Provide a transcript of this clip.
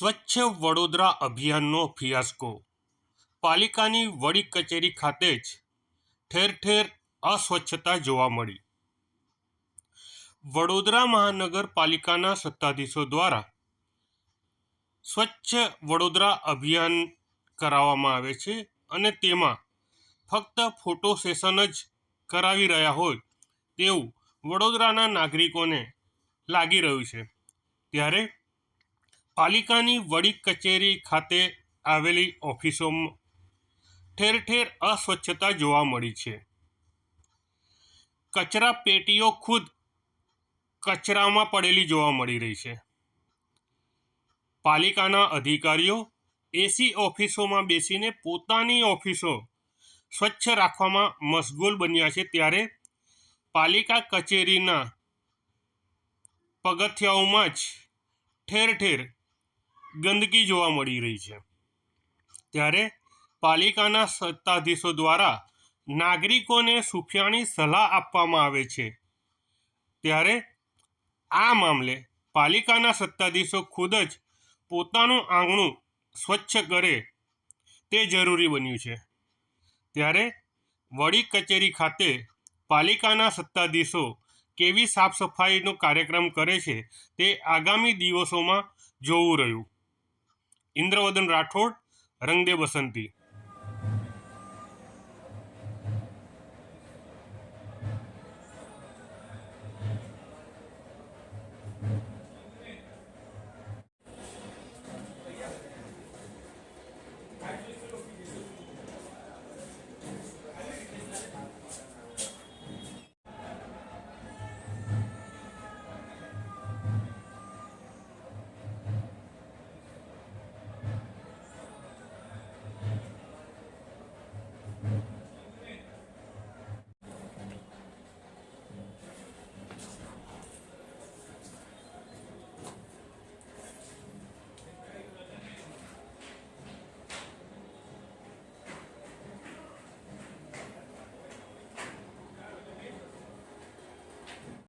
સ્વચ્છ વડોદરા અભિયાનનો ફિયાસ્કો. પાલિકાની વડી કચેરી ખાતે જ ઠેર ઠેર અસ્વચ્છતા જોવા મળી. વડોદરા મહાનગરપાલિકાના સત્તાધીશો દ્વારા સ્વચ્છ વડોદરા અભિયાન કરાવવામાં આવે છે અને તેમાં ફક્ત ફોટો સેશન જ કરાવી રહ્યા હોય તેવું વડોદરાના નાગરિકોને લાગી રહ્યું છે. ત્યારે પાલિકાની વડી કચેરી ખાતે આવેલી ઓફિસોમાં ઠેર ઠેર અસ્વચ્છતા જોવા મળી છે. કચરા પેટીઓ ખુદ કચરામાં પડેલી જોવા મળી રહી છે. પાલિકાના અધિકારીઓ એસી ઓફિસોમાં બેસીને પોતાની ઓફિસો સ્વચ્છ રાખવામાં મશગુલ બન્યા છે ત્યારે પાલિકા કચેરીના પગથિયાઓમાં જ ઠેર ઠેર ગંદકી જોવા મળી રહી છે. ત્યારે પાલિકાના સત્તાધીશો દ્વારા નાગરિકોને સુફિયાણી સલાહ આપવામાં આવે છે. ત્યારે આ મામલે પાલિકાના સત્તાધીશો ખુદ જ પોતાનું આંગણું સ્વચ્છ કરે તે જરૂરી બન્યું છે. ત્યારે વડી કચેરી ખાતે પાલિકાના સત્તાધીશો કેવી સાફ સફાઈનો કાર્યક્રમ કરે છે તે આગામી દિવસોમાં જોવું રહ્યું. ઇન્દ્રવદન રાઠોડ રંગદે બસંતી